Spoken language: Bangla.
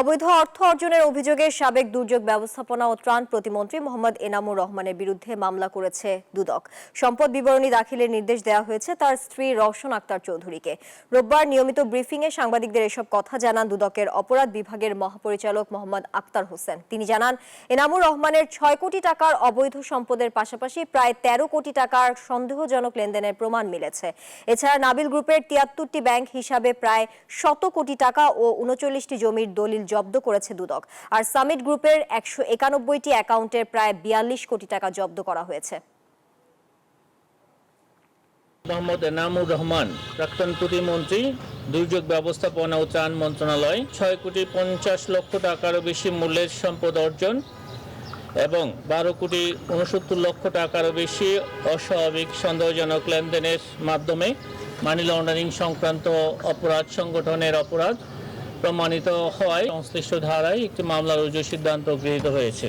অবৈধ অর্থ অর্জনের অভিযোগে সাবেক দুর্যোগ ব্যবস্থাপনা ও ত্রাণ প্রতিমন্ত্রী মোহাম্মদ এনামুর রহমানের বিরুদ্ধে মামলা করেছে দুদক। সম্পদ বিবরণী দাখিলের নির্দেশ দেওয়া হয়েছে তার স্ত্রী রওশন আক্তার চৌধুরীকে। রোববার নিয়মিত ব্রিফিংয়ে সাংবাদিকদের এসব কথা জানান দুদকের অপরাধ বিভাগের মহাপরিচালক মোহাম্মদ আক্তার হোসেন। তিনি জানান, এনামুর রহমানের ছয় কোটি টাকার অবৈধ সম্পদের পাশাপাশি প্রায় তেরো কোটি টাকার সন্দেহজনক লেনদেনের প্রমাণ মিলেছে। এছাড়া নাবিল গ্রুপের তিয়াত্তরটি ব্যাংক হিসাবে প্রায় শত কোটি টাকা ও উনচল্লিশটি জমির দলিল জব্দ করেছে দুদক। আর সামিট গ্রুপের একশো একানব্বইটি অ্যাকাউন্টের প্রায় বিয়াল্লিশ কোটি টাকা জব্দ করা হয়েছে। মোহাম্মদ এনামুর রহমান, প্রাক্তন প্রতিমন্ত্রী, দুর্যোগ ব্যবস্থাপনা ও ত্রাণ মন্ত্রণালয়, ছয় কোটি পঞ্চাশ লক্ষ টাকারও বেশি মূল্যের সম্পদ অর্জন এবং বারো কোটি উনসত্তর লক্ষ টাকারও বেশি অস্বাভাবিক সন্দেহজনক লেনদেনের মাধ্যমে মানি লন্ডারিং সংক্রান্ত অপরাধ, সংগঠনের অপরাধ প্রমাণিত হয় সংশ্লিষ্ট ধারায় একটি মামলা রুজুর সিদ্ধান্ত গৃহীত হয়েছে।